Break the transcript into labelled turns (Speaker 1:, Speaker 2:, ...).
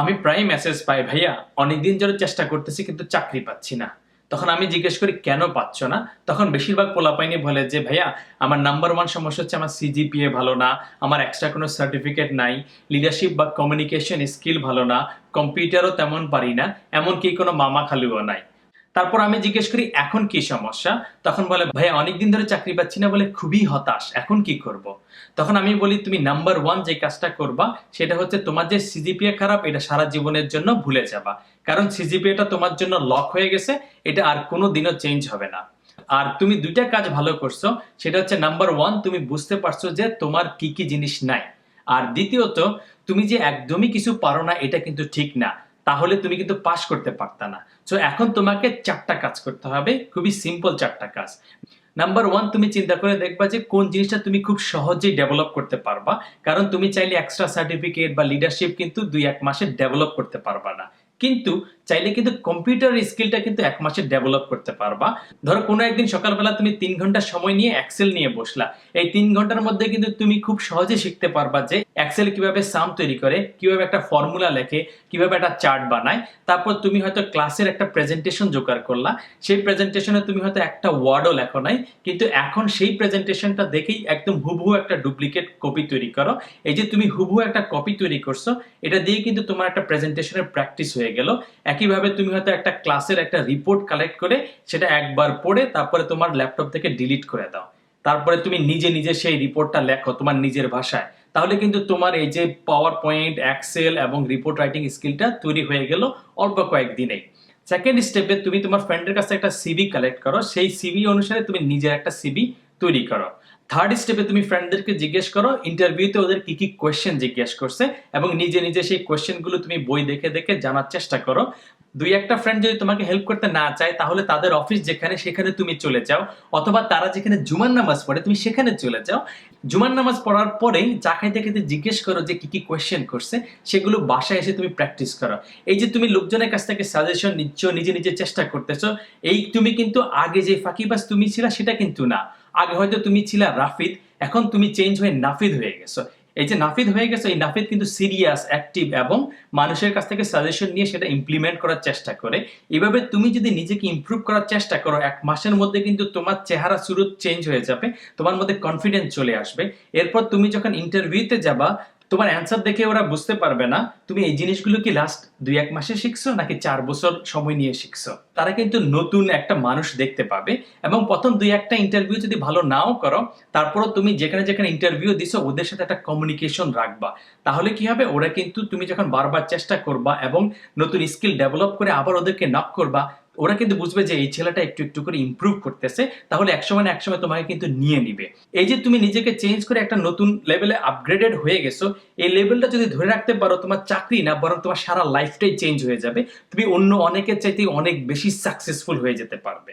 Speaker 1: আমি প্রায় মেসেজ পাই, ভাইয়া, অনেকদিন ধরে চেষ্টা করতেছি, কিন্তু চাকরি পাচ্ছি না। তখন আমি জিজ্ঞেস করি, কেন পাচ্ছ না? তখন বেশিরভাগ পোলাপাইনি বলে যে, ভাইয়া, আমার নাম্বার ওয়ান সমস্যা হচ্ছে আমার সিজিপিএ ভালো না, আমার এক্সট্রা কোনো সার্টিফিকেট নাই লিডারশিপ বা কমিউনিকেশন স্কিল ভালো না কম্পিউটারও তেমন পারি না, এমনকি কোনো মামা খালুও নাই। তারপর আমি জিজ্ঞেস করি, এখন কি সমস্যা? তখন বলে ভাই অনেকদিন ধরে চাকরি পাচ্ছি না বলে খুবই হতাশ, এখন কি করব। তখন আমি বলি, তুমি নাম্বার ওয়ান যে কাজটা করবা, সেটা হচ্ছে তোমার যে সিজিপিএ খারাপ, এটা সারা জীবনের জন্য ভুলে যাবা। কারণ সিজিপিএটা তোমার জন্য লক হয়ে গেছে, এটা আর কোনো দিনও চেঞ্জ হবে না। আর তুমি দুইটা কাজ ভালো করছ, সেটা হচ্ছে নাম্বার ওয়ান তুমি বুঝতে পারছ যে তোমার কি কি জিনিস নাই। আর দ্বিতীয়ত, তুমি যে একদমই কিছু পারো না, এটা কিন্তু ঠিক না। তাহলে তুমি কিন্তু পাশ করতে পারতা না। সো এখন তোমাকে চারটা কাজ করতে হবে, খুবই সিম্পল চারটা কাজ। নাম্বার ওয়ান তুমি চিন্তা করে দেখবা যে কোন জিনিসটা তুমি খুব সহজেই ডেভেলপ করতে পারবা, কারণ তুমি চাইলে এক্সট্রা সার্টিফিকেট বা লিডারশিপ কিন্তু দুই এক মাসে ডেভেলপ করতে পারবা না। কিন্তু চাইলে কিন্তু কম্পিউটার স্কিলটা কিন্তু এক মাসে ডেভেলপ করতে পারবা। ধরো কোনো একদিন সকালবেলা তুমি তিন ঘণ্টা সময় নিয়ে এক্সেল নিয়ে বসলা। এই তিন ঘণ্টার মধ্যে কিন্তু তুমি খুব সহজে শিখতে পারবা যে এক্সেল কীভাবে সাম তৈরি করে, কীভাবে একটা ফর্মুলা লেখে, কীভাবে একটা চার্ট বানায়। তারপর তুমি হয়তো ক্লাসের একটা প্রেজেন্টেশন জোগাড় করলা। সেই প্রেজেন্টেশনে তুমি হয়তো একটা ওয়ার্ডও লেখো নাই, কিন্তু এখন সেই প্রেজেন্টেশনটা দেখেই একদম হুবহু একটা ডুপ্লিকেট কপি তৈরি করো। এই যে তুমি হুবহু একটা কপি তৈরি করছ, এটা দিয়ে কিন্তু তোমার একটা প্রেজেন্টেশনের প্র্যাকটিস হয়ে গেল। একইভাবে তুমি হয়তো একটা ক্লাসের একটা রিপোর্ট কালেক্ট করে সেটা একবার পড়ে তারপরে তোমার ল্যাপটপ থেকে ডিলিট করে দাও। তারপরে তুমি নিজে নিজে সেই রিপোর্টটা লেখো তোমার নিজের ভাষায়। তাহলে কিন্তু তোমার এই যে পাওয়ার পয়েন্ট এক্সেল এবং রিপোর্ট রাইটিং স্কিলটা তৈরি হয়ে গেল অল্প কয়েকদিনেই। সেকেন্ড স্টেপে তুমি তোমার ফ্রেন্ডের কাছে একটা সিভি কালেক্ট করো। সেই সিভি অনুসারে তুমি নিজের একটা সিভি তৈরি করো। থার্ড স্টেপে তুমি ফ্রেন্ডদেরকে জিজ্ঞেস করো ইন্টারভিউতে ওদের কি কি কোয়েশ্চেন জিজ্ঞেস করছে এবং নিজে নিজে সেই কোয়েশ্চেনগুলো তুমি বই দেখে দেখে জানার চেষ্টা করো। দুই একটা ফ্রেন্ড যদি তোমাকে হেল্প করতে না চায়, তাহলে তাদের অফিস যেখানে সেখানে তুমি চলে যাও, অথবা তারা যেখানে জুমার নামাজ পড়ে, তুমি সেখানে চলে যাও। জুমার নামাজ পড়ার পরেই চা খাইতে খাইতে জিজ্ঞেস করো যে কি কি কোয়েশ্চেন করছে, সেগুলো বাসায় এসে তুমি প্র্যাকটিস করো। এই যে তুমি লোকজনের কাছ থেকে সাজেশন নিচ্ছ, নিজে নিজে চেষ্টা করতেছো, এই তুমি কিন্তু আগে যে ফাঁকিবাজ তুমি ছিলা, সেটা কিন্তু না। আগে হয়তো তুমি ছিলা রাফিদ, এখন তুমি চেঞ্জ হয়ে নাফিদ হয়ে গেছো। এই যে নাফিদ হয়ে গেছে, এই নাফিদ কিন্তু সিরিয়াস অ্যাক্টিভ এবং মানুষের কাছ থেকে সাজেশন নিয়ে সেটা ইমপ্লিমেন্ট করার চেষ্টা করে। এভাবে তুমি যদি নিজেকে ইমপ্রুভ করার চেষ্টা করো, এক মাসের মধ্যে কিন্তু তোমার চেহারা শুরু চেঞ্জ হয়ে যাবে, তোমার মধ্যে কনফিডেন্স চলে আসবে। এরপর তুমি যখন ইন্টারভিউতে যাবা তোমার অ্যান্সার দেখে ওরা বুঝতে পারবে না, তুমি এই জিনিসগুলো কি লাস্ট দুই এক মাসে শিখছো নাকি চার বছর সময় নিয়ে শিখছো? তারা কিন্তু নতুন একটা মানুষ দেখতে পাবে এবং প্রথম দুই একটা ইন্টারভিউ যদি ভালো নাও করো, তারপরও তুমি যেখানে যেখানে ইন্টারভিউ দিছো, ওদের সাথে একটা কমিউনিকেশন রাখবা। তাহলে কি হবে? ওরা কিন্তু তুমি যখন বারবার চেষ্টা করবা এবং নতুন স্কিল ডেভেলপ করে আবার ওদেরকে নক করবা ওরা কিন্তু বুঝবে যে এই ছেলেটা একটু একটু করে ইম্প্রুভ করতেছে, তাহলে একসময় না একসময় তোমাকে কিন্তু নিয়ে নিবে। এই যে তুমি নিজেকে চেঞ্জ করে একটা নতুন লেভেলে আপগ্রেডেড হয়ে গেছো, এই লেভেলটা যদি ধরে রাখতে পারো, তোমার চাকরি না, বরং তোমার সারা লাইফটাই চেঞ্জ হয়ে যাবে, তুমি অন্য অনেকের চাইতে অনেক বেশি সাকসেসফুল হয়ে যেতে পারবে।